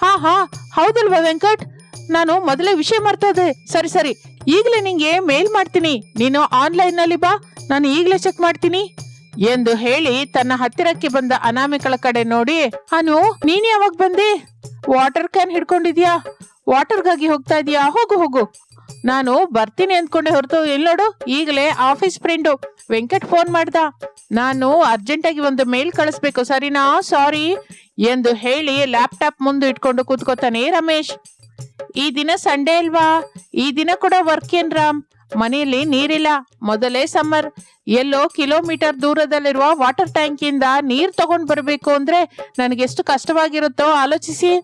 ಹಾ ಹಾ, ಹೌದಲ್ವಾ ವೆಂಕಟ್? ನಾನು ಮೊದಲೇ ವಿಷಯ ಮರ್ತದೆ. ಸರಿ ಸರಿ ಈಗಲೇ ನಿಂಗೆ ಮೇಲ್ ಮಾಡ್ತೀನಿ. ನೀನು ಆನ್ಲೈನ್ನಲ್ಲಿ ಬಾ, ನಾನು ಈಗಲೇ ಚೆಕ್ ಮಾಡ್ತೀನಿ. ಎಂದು ಹೇಳಿ ತನ್ನ ಹತ್ತಿರಕ್ಕೆ ಬಂದ ಅನಾಮಿಕಳ ಕಡೆ ನೋಡಿ, ಅನು, ನೀನ್ ಯಾವಾಗ ಬಂದೆ? Water can ಹಿಡ್ಕೊಂಡಿದ್ಯಾ? ವಾಟರ್ಗಾಗಿ ಹೋಗ್ತಾ ಇದೀಯಾ? ಹೋಗು ಹೋಗು. ನಾನು ಬರ್ತೀನಿ ಅಂದ್ಕೊಂಡೆ ಹೊರತು ಎಲ್ಲೋಡು ಈಗಲೇ ಆಫೀಸ್ ಫ್ರೆಂಡು ವೆಂಕಟ್ ಫೋನ್ ಮಾಡ್ದ. ನಾನು ಅರ್ಜೆಂಟಾಗಿ ಒಂದು ಮೇಲ್ ಕಳಿಸ್ಬೇಕು, ಸರಿನಾ? ಸಾರಿ. ಎಂದು ಹೇಳಿ ಲ್ಯಾಪ್ಟಾಪ್ ಮುಂದೆ ಇಟ್ಕೊಂಡು ಕೂತ್ಕೋತಾನೆ ರಮೇಶ್. ಈ ದಿನ ಸಂಡೇ ಅಲ್ವಾ? ಈ ದಿನ ಕೂಡ ವರ್ಕ್ ಏನ್ ರಾಮ್? ಮನೆಯಲ್ಲಿ ನೀರಿಲ್ಲ. ಮೊದಲೇ ಸಮ್ಮರ್ ಎಲ್ಲೋ ಕಿಲೋಮೀಟರ್ ದೂರದಲ್ಲಿರುವ ವಾಟರ್ ಟ್ಯಾಂಕ್ ಇಂದ ತಗೊಂಡು ಬರಬೇಕು ಅಂದ್ರೆ ನನಗೆ ಎಷ್ಟು ಕಷ್ಟವಾಗಿರುತ್ತೋ ಆಲೋಚಿಸಿ.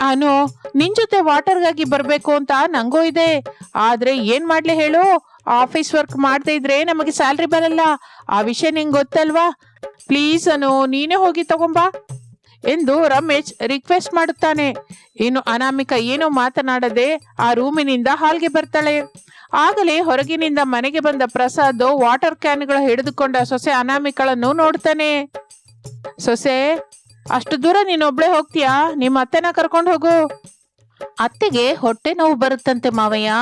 ಅನು, ನಿನ್ ಜೊತೆ ವಾಟರ್ಗಾಗಿ ಬರಬೇಕು ಅಂತ ನಂಗೂ ಇದೆ. ಆದ್ರೆ ಏನ್ ಮಾಡ್ಲಿ ಹೇಳು? ಆಫೀಸ್ ವರ್ಕ್ ಮಾಡ್ತಾ ಇದ್ರೆ ನಮಗೆ ಸ್ಯಾಲ್ರಿ ಬರಲ್ಲ. ಆ ವಿಷಯ ನಿಂಗೆ ಗೊತ್ತಲ್ವಾ? ಪ್ಲೀಸ್ ಅನು, ನೀನೇ ಹೋಗಿ ತಗೊಂಬಾ. ಎಂದು ರಮೇಶ್ ರಿಕ್ವೆಸ್ಟ್ ಮಾಡುತ್ತಾನೆ. ಇನ್ನು ಅನಾಮಿಕ ಏನೂ ಮಾತನಾಡದೆ ಆ ರೂಮಿನಿಂದ ಹಾಲ್ಗೆ ಬರ್ತಾಳೆ. ಆಗಲೇ ಹೊರಗಿನಿಂದ ಮನೆಗೆ ಬಂದ ಪ್ರಸಾದ್ ವಾಟರ್ ಕ್ಯಾನ್ಗಳು ಹಿಡಿದುಕೊಂಡ ಸೊಸೆ ಅನಾಮಿಕಳನ್ನು ನೋಡ್ತಾನೆ. ಸೊಸೆ, ಅಷ್ಟು ದೂರ ನೀನೊಬ್ಳೆ ಹೋಗ್ತೀಯಾ? ನಿಮ್ಮ ಅತ್ತೆನ ಕರ್ಕೊಂಡು ಹೋಗು. ಅತ್ತೆಗೆ ಹೊಟ್ಟೆ ನೋವು ಬರುತ್ತಂತೆ ಮಾವಯ್ಯ.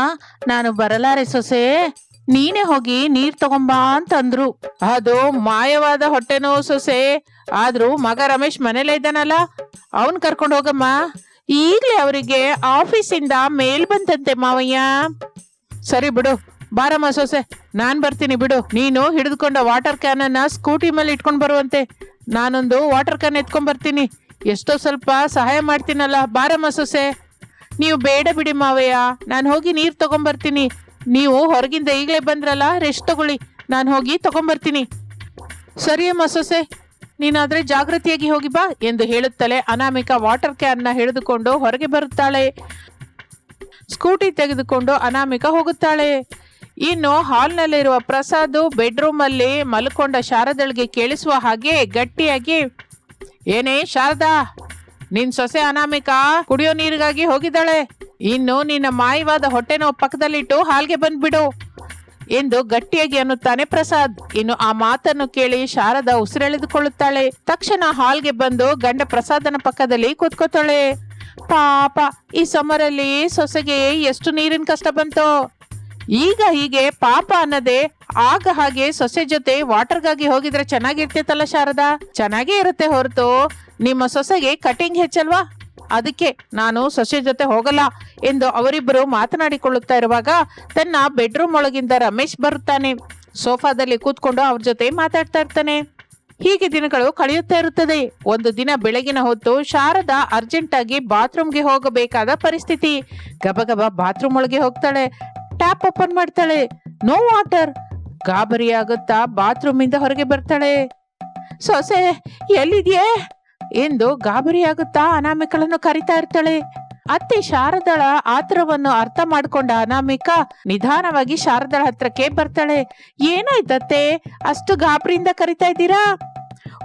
ನಾನು ಬರಲಾರೆ ಸೊಸೆ. ನೀನೇ ಹೋಗಿ ನೀರ್ ತಗೊಂಬಾ ಅಂತಂದ್ರು ಅದು ಮಾಯವಾದ ಹೊಟ್ಟೆ ನೋವು ಸೊಸೆ. ಆದ್ರೂ ಮಗ ರಮೇಶ್ ಮನೇಲೆ ಇದ್ದಾನಲ್ಲ? ಅವನ್ ಕರ್ಕೊಂಡು ಹೋಗಮ್ಮ. ಈಗ್ಲೇ ಅವರಿಗೆ ಆಫೀಸಿಂದ ಮೇಲ್ ಬಂತಂತೆ ಮಾವಯ್ಯ. ಸರಿ ಬಿಡು. ಬಾರಮ್ಮ ಸೊಸೆ. ನಾನ್ ಬರ್ತೀನಿ ಬಿಡು. ನೀನು ಹಿಡಿದುಕೊಂಡ ವಾಟರ್ ಕ್ಯಾನ್ ಅನ್ನ ಸ್ಕೂಟಿ ಮೇಲೆ ಇಟ್ಕೊಂಡ್ ಬರುವಂತೆ. ನಾನೊಂದು ವಾಟರ್ ಕ್ಯಾನ್ ಎತ್ಕೊಂಡ್ ಬರ್ತೀನಿ. ಎಷ್ಟೋ ಸ್ವಲ್ಪ ಸಹಾಯ ಮಾಡ್ತೀನಲ್ಲ. ಬಾರಮ್ಮ ಸೊಸೆ. ನೀವು ಬೇಡ ಬಿಡಿ ಮಾವಯ್ಯ. ನಾನು ಹೋಗಿ ನೀರು ತಗೊಂಬರ್ತೀನಿ ನೀವು ಹೊರಗಿಂದ ಈಗಲೇ ಬಂದ್ರಲ್ಲ ರೆಸ್ಟ್ ತಗೊಳ್ಳಿ. ನಾನು ಹೋಗಿ ತಗೊಂಬರ್ತೀನಿ ಸರಿಯಮ್ಮ ಸೊಸೆ. ನೀನಾದ್ರೆ ಜಾಗೃತಿಯಾಗಿ ಹೋಗಿ ಬಾ ಎಂದು ಹೇಳುತ್ತಲೇ ಅನಾಮಿಕ ವಾಟರ್ ಕ್ಯಾನ್ನ ಹಿಡಿದುಕೊಂಡು ಹೊರಗೆ ಬರುತ್ತಾಳೆ. ಸ್ಕೂಟಿ ತೆಗೆದುಕೊಂಡು ಅನಾಮಿಕ ಹೋಗುತ್ತಾಳೆ. ಇನ್ನು ಹಾಲ್ನಲ್ಲಿರುವ ಪ್ರಸಾದ್ ಬೆಡ್ರೂಮ್ ಅಲ್ಲಿ ಮಲ್ಕೊಂಡ ಶಾರದಳಿಗೆ ಕೇಳಿಸುವ ಹಾಗೆ ಗಟ್ಟಿಯಾಗಿ, ಏನೇ ಶಾರದಾ, ನಿನ್ ಸೊಸೆ ಅನಾಮಿಕ ಕುಡಿಯೋ ನೀರಿಗಾಗಿ ಹೋಗಿದ್ದಾಳೆ. ಇನ್ನು ನಿನ್ನ ಮಾಯವಾದ ಹೊಟ್ಟೆನೋ ಪಕ್ಕದಲ್ಲಿಟ್ಟು ಹಾಲ್ಗೆ ಬಂದ್ಬಿಡು. ಎಂದು ಗಟ್ಟಿಯಾಗಿ ಅನ್ನುತ್ತಾನೆ ಪ್ರಸಾದ್. ಇನ್ನು ಆ ಮಾತನ್ನು ಕೇಳಿ ಶಾರದಾ ಉಸಿರೆಳೆದುಕೊಳ್ಳುತ್ತಾಳೆ. ತಕ್ಷಣ ಹಾಲ್ಗೆ ಬಂದು ಗಂಡ ಪ್ರಸಾದನ ಪಕ್ಕದಲ್ಲಿ ಕೂತ್ಕೋತಾಳೆ. ಪಾಪ, ಈ ಸಮರಲ್ಲಿ ಸೊಸೆಗೆ ಎಷ್ಟು ನೀರಿನ ಕಷ್ಟ ಬಂತು. ಈಗ ಹೀಗೆ ಪಾಪ ಅನ್ನದೆ ಆಗ ಹಾಗೆ ಸೊಸೆ ಜೊತೆ ವಾಟರ್ಗಾಗಿ ಹೋಗಿದ್ರೆ ಚೆನ್ನಾಗಿರ್ತಿತ್ತಲ್ಲ ಶಾರದಾ. ಚೆನ್ನಾಗೇ ಇರುತ್ತೆ ಹೊರತು. ನಿಮ್ಮ ಸೊಸೆಗೆ ಕಟಿಂಗ್ ಹೆಚ್ಚಲ್ವಾ? ಅದಕ್ಕೆ ನಾನು ಸೊಸೆ ಜೊತೆ ಹೋಗಲ್ಲ ಎಂದು ಅವರಿಬ್ಬರು ಮಾತನಾಡಿಕೊಳ್ಳುತ್ತಾ ಇರುವಾಗ ತನ್ನ ಬೆಡ್ರೂಮ್ ಒಳಗಿಂದ ರಮೇಶ್ ಬರುತ್ತಾನೆ. ಸೋಫಾದಲ್ಲಿ ಕೂತ್ಕೊಂಡು ಅವ್ರ ಜೊತೆ ಮಾತಾಡ್ತಾ ಇರ್ತಾನೆ. ಹೀಗೆ ದಿನಗಳು ಕಳೆಯುತ್ತಾ ಇರುತ್ತದೆ. ಒಂದು ದಿನ ಬೆಳಗಿನ ಹೊತ್ತು ಶಾರದಾ ಅರ್ಜೆಂಟ್ ಆಗಿ ಬಾತ್ರೂಮ್ಗೆ ಹೋಗಬೇಕಾದ ಪರಿಸ್ಥಿತಿ. ಗಬಗಬ ಬಾತ್ರೂಮ್ ಒಳಗೆ ಹೋಗ್ತಾಳೆ. ಟ್ಯಾಪ್ ಓಪನ್ ಮಾಡ್ತಾಳೆ. ನೋ ವಾಟರ್ ಗಾಬರಿ ಆಗುತ್ತಾ ಬಾತ್ರೂಮ್ ಇಂದ ಹೊರಗೆ ಬರ್ತಾಳೆ. ಸೊಸೆ, ಎಲ್ಲಿದ್ಯೆ? ಎಂದು ಗಾಬರಿಯಾಗುತ್ತಾ ಅನಾಮಿಕಳನ್ನು ಕರಿತಾ ಇರ್ತಾಳೆ. ಅತ್ತೆ ಶಾರದಳ ಆತರವನ್ನು ಅರ್ಥ ಮಾಡ್ಕೊಂಡ ಅನಾಮಿಕ ನಿಧಾನವಾಗಿ ಶಾರದಳ ಹತ್ರಕ್ಕೆ ಬರ್ತಾಳೆ. ಏನಾಯ್ತತ್ತೆ? ಅಷ್ಟು ಗಾಬರಿಯಿಂದ ಕರಿತಾ ಇದ್ದೀರಾ?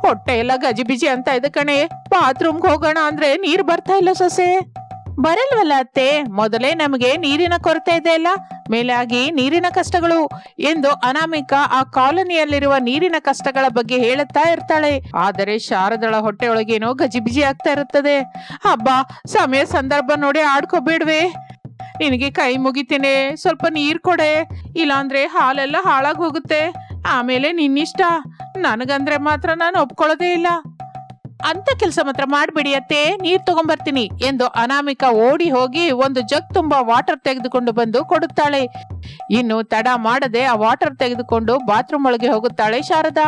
ಹೊಟ್ಟೆ ಎಲ್ಲ ಗಜಿಬಿಜಿ ಅಂತ ಇದೆ ಕಣೆ. ಬಾತ್ರೂಮ್ಗೆ ಹೋಗೋಣ ಅಂದ್ರೆ ನೀರು ಬರ್ತಾ ಇಲ್ಲ ಸೊಸೆ. ಬರಲ್ವಲ್ಲ ಅತ್ತೆ? ಮೊದಲೇ ನಮಗೆ ನೀರಿನ ಕೊರತೆ ಇದೆ ಅಲ್ಲ? ಮೇಲಾಗಿ ನೀರಿನ ಕಷ್ಟಗಳು. ಎಂದು ಅನಾಮಿಕ ಆ ಕಾಲೋನಿಯಲ್ಲಿರುವ ನೀರಿನ ಕಷ್ಟಗಳ ಬಗ್ಗೆ ಹೇಳುತ್ತಾ ಇರ್ತಾಳೆ. ಆದರೆ ಶಾರದಳ ಹೊಟ್ಟೆಯೊಳಗೇನೋ ಗಜಿಬಿಜಿ ಆಗ್ತಾ ಇರುತ್ತದೆ. ಹಬ್ಬ ಸಮಯ ಸಂದರ್ಭ ನೋಡಿ ಆಡ್ಕೋಬೇಡ್ವೆ. ನಿನಗೆ ಕೈ ಮುಗಿತೀನಿ. ಸ್ವಲ್ಪ ನೀರು ಕೊಡೆ. ಇಲ್ಲಾಂದ್ರೆ ಹಾಲೆಲ್ಲ ಹಾಳಾಗಿ ಹೋಗುತ್ತೆ. ಆಮೇಲೆ ನಿನ್ನಿಷ್ಟ. ನನಗಂದ್ರೆ ಮಾತ್ರ ನಾನು ಒಪ್ಕೊಳ್ಳೋದೇ ಇಲ್ಲ. ಅಂತ ಕೆಲಸ ಮಾತ್ರ ಮಾಡ್ಬಿಡಿ ಅತ್ತೆ, ನೀರ್ ತಗೊಂಬರ್ತೀನಿ ಎಂದು ಅನಾಮಿಕ ಓಡಿ ಹೋಗಿ ಒಂದು ಜಗ್ ತುಂಬಾ ವಾಟರ್ ತೆಗೆದುಕೊಂಡು ಬಂದು ಕೊಡುತ್ತಾಳೆ. ಇನ್ನು ತಡ ಮಾಡದೆ ಆ ವಾಟರ್ ತೆಗೆದುಕೊಂಡು ಬಾತ್ರೂಮ್ ಒಳಗೆ ಹೋಗುತ್ತಾಳೆ ಶಾರದಾ.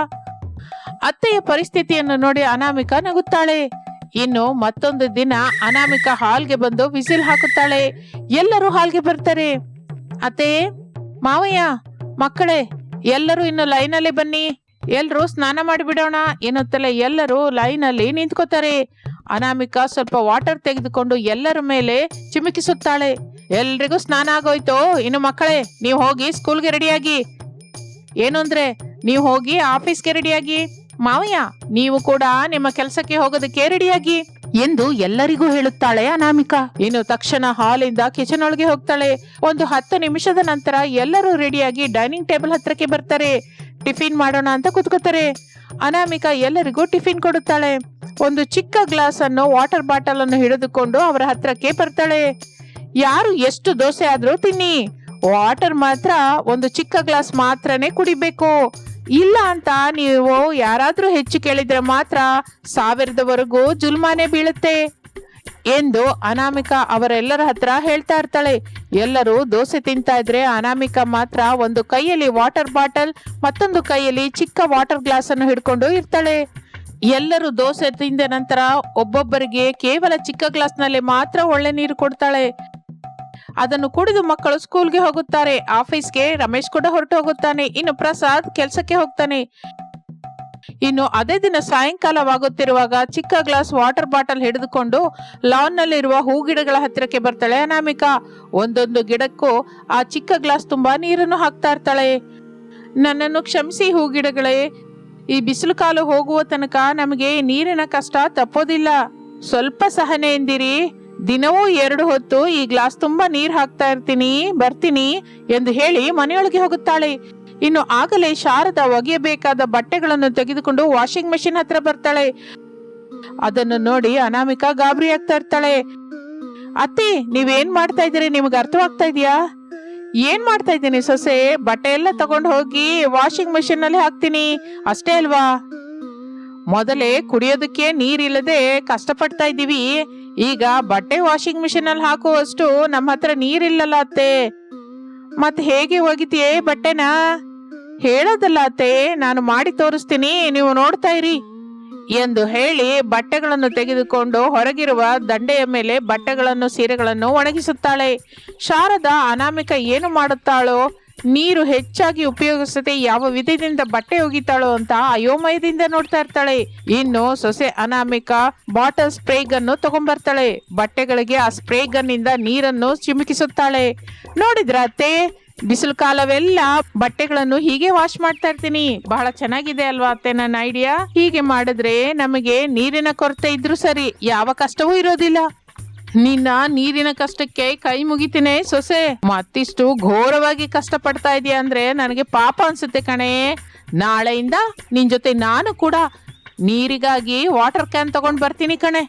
ಅತ್ತೆಯ ಪರಿಸ್ಥಿತಿಯನ್ನು ನೋಡಿ ಅನಾಮಿಕ ನಗುತ್ತಾಳೆ. ಇನ್ನು ಮತ್ತೊಂದು ದಿನ ಅನಾಮಿಕ ಹಾಲ್ಗೆ ಬಂದು ವಿಸಿಲ್ ಹಾಕುತ್ತಾಳೆ. ಎಲ್ಲರೂ ಹಾಲ್ಗೆ ಬರ್ತಾರೆ. ಅತ್ತೆ, ಮಾವಯ್ಯ, ಮಕ್ಕಳೇ, ಎಲ್ಲರೂ ಇನ್ನು ಲೈನಲ್ಲಿ ಬನ್ನಿ. ಎಲ್ರೂ ಸ್ನಾನ ಮಾಡಿಬಿಡೋಣ ಎನ್ನುತ್ತಲೇ ಎಲ್ಲರೂ ಲೈನಲ್ಲಿ ನಿಂತ್ಕೋತಾರೆ. ಅನಾಮಿಕ ಸ್ವಲ್ಪ ವಾಟರ್ ತೆಗೆದುಕೊಂಡು ಎಲ್ಲರ ಮೇಲೆ ಚಿಮುಕಿಸುತ್ತಾಳೆ. ಎಲ್ರಿಗೂ ಸ್ನಾನ ಆಗೋಯ್ತು. ಇನ್ನು ಮಕ್ಕಳೇ, ನೀವು ಹೋಗಿ ಸ್ಕೂಲ್ಗೆ ರೆಡಿಯಾಗಿ. ಏನು ಅಂದ್ರೆ, ನೀವು ಹೋಗಿ ಆಫೀಸ್ಗೆ ರೆಡಿಯಾಗಿ. ಮಾವಯ್ಯ, ನೀವು ಕೂಡ ನಿಮ್ಮ ಕೆಲಸಕ್ಕೆ ಹೋಗೋದಕ್ಕೆ ರೆಡಿಯಾಗಿ ಎಂದು ಎಲ್ಲರಿಗೂ ಹೇಳುತ್ತಾಳೆ ಅನಾಮಿಕ. ಇನ್ನು ತಕ್ಷಣ ಹಾಲಿಂದ ಕಿಚನ್ ಒಳಗೆ ಹೋಗ್ತಾಳೆ. ಒಂದು ಹತ್ತು ನಿಮಿಷದ ನಂತರ ಎಲ್ಲರೂ ರೆಡಿಯಾಗಿ ಡೈನಿಂಗ್ ಟೇಬಲ್ ಹತ್ರಕ್ಕೆ ಬರ್ತಾರೆ. ಟಿಫಿನ್ ಮಾಡೋಣ ಅಂತ ಕುತ್ಕೋತಾರೆ. ಅನಾಮಿಕ ಎಲ್ಲರಿಗೂ ಟಿಫಿನ್ ಕೊಡುತ್ತಾಳೆ. ಒಂದು ಚಿಕ್ಕ ಗ್ಲಾಸ್ ಅನ್ನು ವಾಟರ್ ಬಾಟಲ್ ಅನ್ನು ಹಿಡಿದುಕೊಂಡು ಅವರ ಹತ್ರಕ್ಕೆ ಬರ್ತಾಳೆ. ಯಾರು ಎಷ್ಟು ದೋಸೆ ಆದ್ರೂ ತಿನ್ನಿ. ವಾಟರ್ ಮಾತ್ರ, ಒಂದು ಚಿಕ್ಕ ಗ್ಲಾಸ್ ಮಾತ್ರನೇ ಕುಡಿಬೇಕು. ಇಲ್ಲ ಅಂತ ನೀವು ಯಾರಾದ್ರೂ ಹೆಚ್ಚು ಕೇಳಿದ್ರೆ ಮಾತ್ರ ಸಾವಿರದವರೆಗೂ ಜುಲ್ಮಾನೆ ಬೀಳುತ್ತೆ. ಎಂದು ಅನಾಮಿಕ ಅವರೆಲ್ಲರ ಹತ್ರ ಹೇಳ್ತಾ ಇರ್ತಾಳೆ. ಎಲ್ಲರೂ ದೋಸೆ ತಿಂತಾ ಇದ್ರೆ ಅನಾಮಿಕ ಮಾತ್ರ ಒಂದು ಕೈಯಲ್ಲಿ ವಾಟರ್ ಬಾಟಲ್, ಮತ್ತೊಂದು ಕೈಯಲ್ಲಿ ಚಿಕ್ಕ ವಾಟರ್ ಗ್ಲಾಸ್ ಅನ್ನು ಹಿಡ್ಕೊಂಡು ಇರ್ತಾಳೆ. ಎಲ್ಲರೂ ದೋಸೆ ತಿಂದ ನಂತರ ಒಬ್ಬೊಬ್ಬರಿಗೆ ಕೇವಲ ಚಿಕ್ಕ ಗ್ಲಾಸ್ನಲ್ಲಿ ಮಾತ್ರ ಒಳ್ಳೆ ನೀರು ಕೊಡ್ತಾಳೆ. ಅದನ್ನು ಕುಡಿದು ಮಕ್ಕಳು ಸ್ಕೂಲ್ಗೆ ಹೋಗುತ್ತಾರೆ. ಆಫೀಸ್ಗೆ ರಮೇಶ್ ಕೂಡ ಹೊರಟು ಹೋಗುತ್ತಾನೆ. ಇನ್ನು ಪ್ರಸಾದ್ ಕೆಲಸಕ್ಕೆ ಹೋಗ್ತಾನೆ. ಇನ್ನು ಅದೇ ದಿನ ಸಾಯಂಕಾಲವಾಗುತ್ತಿರುವಾಗ ಚಿಕ್ಕ ಗ್ಲಾಸ್ ವಾಟರ್ ಬಾಟಲ್ ಹಿಡಿದುಕೊಂಡು ಲಾನ್ ನಲ್ಲಿರುವ ಹೂ ಗಿಡಗಳ ಹತ್ತಿರಕ್ಕೆ ಬರ್ತಾಳೆ ಅನಾಮಿಕಾ. ಒಂದೊಂದು ಗಿಡಕ್ಕೂ ಆ ಚಿಕ್ಕ ಗ್ಲಾಸ್ ತುಂಬಾ ನೀರನ್ನು ಹಾಕ್ತಾ ಇರ್ತಾಳೆ. ನನ್ನನ್ನು ಕ್ಷಮಿಸಿ ಹೂ ಗಿಡಗಳೇ ಈ ಬಿಸಿಲು ಕಾಲು ಹೋಗುವ ತನಕ ನಮಗೆ ನೀರಿನ ಕಷ್ಟ ತಪ್ಪೋದಿಲ್ಲ. ಸ್ವಲ್ಪ ಸಹನೆ ಎಂದಿರಿ. ದಿನವೂ ಎರಡು ಹೊತ್ತು ಈ ಗ್ಲಾಸ್ ತುಂಬಾ ನೀರು ಹಾಕ್ತಾ ಇರ್ತೀನಿ, ಬರ್ತೀನಿ ಎಂದು ಹೇಳಿ ಮನೆಯೊಳಗೆ ಹೋಗುತ್ತಾಳೆ. ಇನ್ನು ಆಗಲೇ ಶಾರದ ಒಗೆಯಬೇಕಾದ ಬಟ್ಟೆಗಳನ್ನು ತೆಗೆದುಕೊಂಡು ವಾಷಿಂಗ್ ಮೆಷಿನ್ ಹತ್ರ ಬರ್ತಾಳೆ. ಅದನ್ನು ನೋಡಿ ಅನಾಮಿಕಾ ಗಾಬರಿ ಆಗ್ತಾ ಇರ್ತಾಳೆ. ಅತ್ತಿ, ನೀವೇನ್ ಮಾಡ್ತಾ ಇದ್ದೀರಿ? ನಿಮ್ಗೆ ಅರ್ಥವಾಗ್ತಾ ಇದೆಯಾ? ಏನ್ ಮಾಡ್ತಾ ಇದ್ದೀನಿ ಸೊಸೆ? ಬಟ್ಟೆ ಎಲ್ಲ ತಗೊಂಡು ಹೋಗಿ ವಾಷಿಂಗ್ ಮೆಷಿನ್ನಲ್ಲಿ ಹಾಕ್ತೀನಿ. ಅಷ್ಟೇ ಅಲ್ವಾ? ಮೊದಲೇ ಕುಡಿಯೋದಕ್ಕೆ ನೀರಿಲ್ಲದೆ ಕಷ್ಟಪಡ್ತಾ ಇದ್ದೀವಿ. ಈಗ ಬಟ್ಟೆ ವಾಷಿಂಗ್ ಮಿಷಿನ್ ಅಲ್ಲಿ ಹಾಕುವಷ್ಟು ನಮ್ಮ ಹತ್ರ ನೀರಿಲ್ಲಲ್ಲ ಅತ್ತೆ. ಮತ್ತೆ ಹೇಗೆ ಒಗಿತೀಯೇ ಬಟ್ಟೆನ? ಹೇಳೋದಲ್ಲ ಅತ್ತೆ, ನಾನು ಮಾಡಿ ತೋರಿಸ್ತೀನಿ, ನೀವು ನೋಡ್ತಾ ಇರಿ ಎಂದು ಹೇಳಿ ಬಟ್ಟೆಗಳನ್ನು ತೆಗೆದುಕೊಂಡು ಹೊರಗಿರುವ ದಂಡೆಯ ಮೇಲೆ ಬಟ್ಟೆಗಳನ್ನು, ಸೀರೆಗಳನ್ನು ಒಣಗಿಸುತ್ತಾಳೆ. ಶಾರದಾ ಅನಾಮಿಕ ಏನು ಮಾಡುತ್ತಾಳೋ, ನೀರು ಹೆಚ್ಚಾಗಿ ಉಪಯೋಗಿಸದೆ ಯಾವ ವಿಧದಿಂದ ಬಟ್ಟೆ ಒಗಿತಾಳೋ ಅಂತ ಅಯೋಮಯದಿಂದ ನೋಡ್ತಾ ಇರ್ತಾಳೆ. ಇನ್ನು ಸೊಸೆ ಅನಾಮಿಕ ಬಾಟಲ್ ಸ್ಪ್ರೇ ಗನ್ನು ತಗೊಂಡ್ಬರ್ತಾಳೆ. ಬಟ್ಟೆಗಳಿಗೆ ಆ ಸ್ಪ್ರೇ ಗನ್ನಿಂದ ನೀರನ್ನು ಚಿಮುಕಿಸುತ್ತಾಳೆ. ನೋಡಿದ್ರ ಅತ್ತೆ? ಬಿಸಿಲು ಕಾಲವೆಲ್ಲ ಬಟ್ಟೆಗಳನ್ನು ಹೀಗೆ ವಾಶ್ ಮಾಡ್ತಾ ಇರ್ತೀನಿ. ಬಹಳ ಚೆನ್ನಾಗಿದೆ ಅಲ್ವಾ ಅತ್ತೆ ನನ್ನ ಐಡಿಯಾ ಹೀಗೆ ಮಾಡಿದ್ರೆ ನಮಗೆ ನೀರಿನ ಕೊರತೆ ಇದ್ರೂ ಸರಿ, ಯಾವ ಕಷ್ಟವೂ ಇರೋದಿಲ್ಲ. ನಿನ್ನ ನೀರಿನ ಕಷ್ಟಕ್ಕೆ ಕೈ ಮುಗಿತೀನಿ ಸೊಸೆ. ಮತ್ತಿಷ್ಟು ಘೋರವಾಗಿ ಕಷ್ಟ ಪಡ್ತಾ ಇದೀಯ ಅಂದ್ರೆ ನನಗೆ ಪಾಪ ಅನ್ಸುತ್ತೆ ಕಣೆ. ನಾಳೆಯಿಂದ ನಿನ್ ಜೊತೆ ನಾನು ಕೂಡ ನೀರಿಗಾಗಿ ವಾಟರ್ ಕ್ಯಾನ್ ತಗೊಂಡ್ ಬರ್ತೀನಿ ಕಣೆ.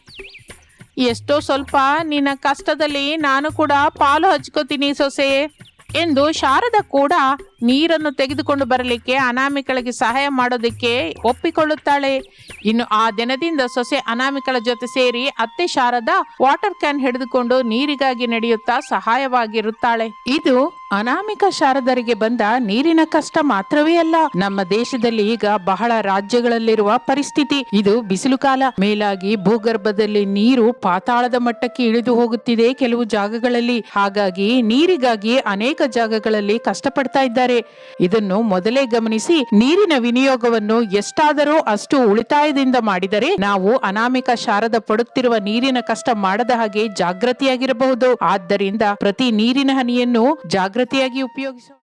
ಎಷ್ಟೋ ಸ್ವಲ್ಪ ನಿನ್ನ ಕಷ್ಟದಲ್ಲಿ ನಾನು ಕೂಡ ಪಾಲು ಹಚ್ಕೋತೀನಿ ಸೊಸೆ. ಎಂದು ಶಾರದ ಕೂಡ ನೀರನ್ನು ತೆಗೆದುಕೊಂಡು ಬರಲಿಕ್ಕೆ ಅನಾಮಿಕಳಿಗೆ ಸಹಾಯ ಮಾಡೋದಕ್ಕೆ ಒಪ್ಪಿಕೊಳ್ಳುತ್ತಾಳೆ. ಇನ್ನು ಆ ದಿನದಿಂದ ಸೊಸೆ ಅನಾಮಿಕಳ ಜೊತೆ ಸೇರಿ ಅತ್ತೆ ಶಾರದ ವಾಟರ್ ಕ್ಯಾನ್ ಹಿಡಿದುಕೊಂಡು ನೀರಿಗಾಗಿ ನಡೆಯುತ್ತಾ ಸಹಾಯವಾಗಿರುತ್ತಾಳೆ. ಇದು ಅನಾಮಿಕ ಶಾರದರಿಗೆ ಬಂದ ನೀರಿನ ಕಷ್ಟ ಮಾತ್ರವೇ ಅಲ್ಲ, ನಮ್ಮ ದೇಶದಲ್ಲಿ ಈಗ ಬಹಳ ರಾಜ್ಯಗಳಲ್ಲಿರುವ ಪರಿಸ್ಥಿತಿ. ಇದು ಬಿಸಿಲು ಕಾಲ. ಮೇಲಾಗಿ ಭೂಗರ್ಭದಲ್ಲಿ ನೀರು ಪಾತಾಳದ ಮಟ್ಟಕ್ಕೆ ಇಳಿದು ಹೋಗುತ್ತಿದೆ ಕೆಲವು ಜಾಗಗಳಲ್ಲಿ. ಹಾಗಾಗಿ ನೀರಿಗಾಗಿ ಅನೇಕ ಜಾಗಗಳಲ್ಲಿ ಕಷ್ಟಪಡ್ತಾ ಇದ್ದಾರೆ. ಇದನ್ನು ಮೊದಲೇ ಗಮನಿಸಿ, ನೀರಿನ ವಿನಿಯೋಗವನ್ನು ಎಷ್ಟಾದರೂ ಅಷ್ಟು ಉಳಿತಾಯದಿಂದ ಮಾಡಿದರೆ ನಾವು ಅನಾಮಿಕ ಶಾರದ ಪಡುತ್ತಿರುವ ನೀರಿನ ಕಷ್ಟ ಮಾಡದ ಹಾಗೆ ಜಾಗೃತಿಯಾಗಿರಬಹುದು. ಆದ್ದರಿಂದ ಪ್ರತಿ ನೀರಿನ ಹನಿಯನ್ನು ಜಾಗೃತಿಯಾಗಿ ಉಪಯೋಗಿಸೋಣ